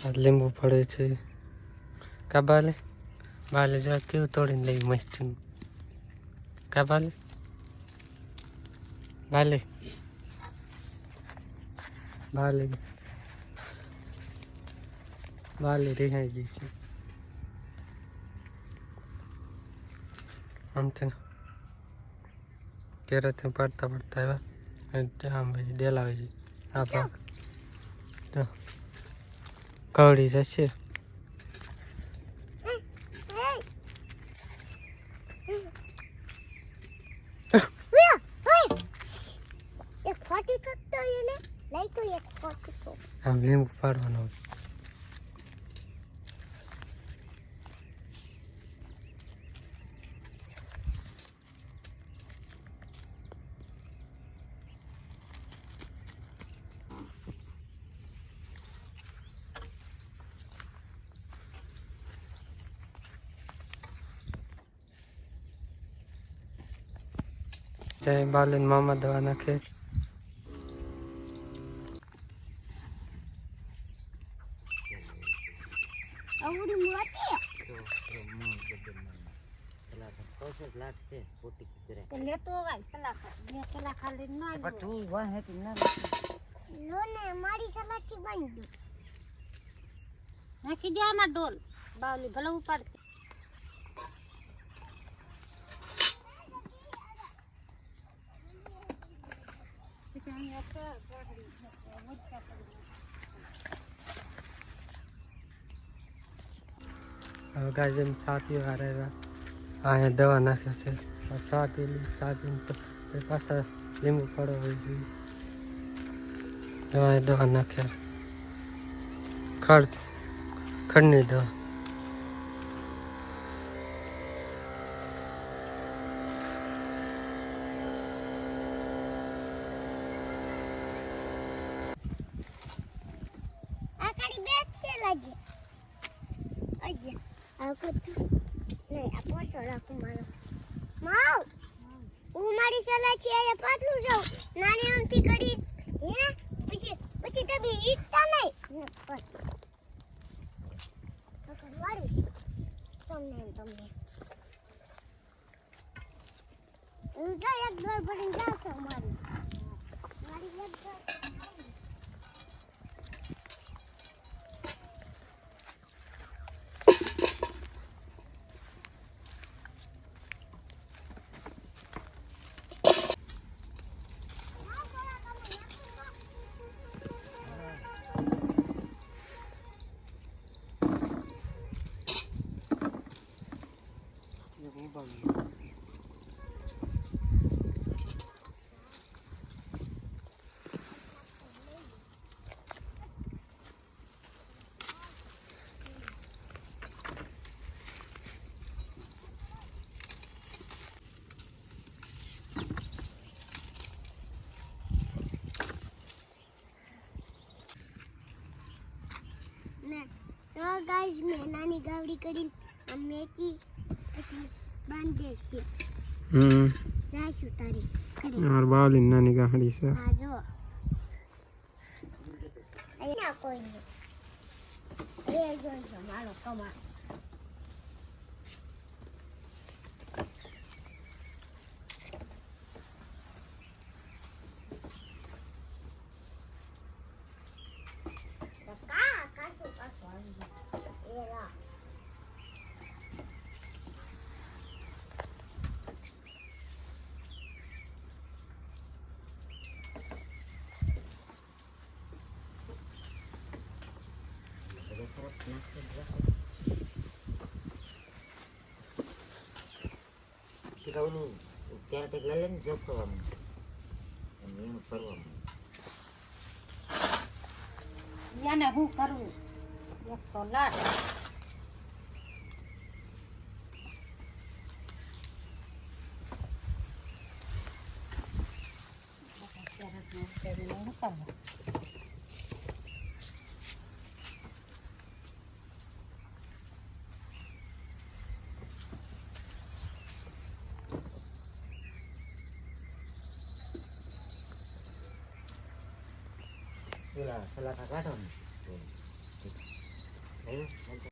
આ લીંબુ પડે છે કા બાલે બાલે જા કેવું તોડીને લઈ મસ્ત કા બાલે બાલે બાલે બાલે રિહાઈ ગઈ છે આમ છે કેરેથી પડતા પડતા આવ્યા અને આમ પછી ડેલાવે છે આ ભાગ તો કવડી જશે. આમ લીંબુ પાડવાનું. જય બાલીન મામા દવા નાખે. નાખી. દે. આમાં ડોલ બાવલી ભલે ઉપાડ હવે ગાજન ચા પીવા આવ્યા અહીંયા દવા નાખે છે. ચા પીલી ચા પીને પાછા લીંબુ પડો હોય જોઈએ દવા દવા નાખે. ખડ, ખડની દવા. અજે આ nih aku રાખું મારો માવ હું મારી સલાહ છે એ પાતળું જાઉં નાની આમથી કરી હે પછી પછી તમે ઈટતા નહીં પછી વાળીશ તમને તમને હું તો એક દોર ભરીને જાઉં છું મારી મારી એક દોર મેં તો ગાઈસ મેં નાની ગાવડી કરીને આમ મેચી પછી બાંધે છે. હમ. જાશું તારી માર બાવલી નાની ગાડી છે. આજો જો અહીંયા કોઈ નહીં. એ જો મારો કમાલ. ઓલું ત્યારે લઈ લઈને જપ કરવાનું અને એમ કરવાનું યાને હું કરવું એક તો લાટ પેલા સલાકા કાઢો ને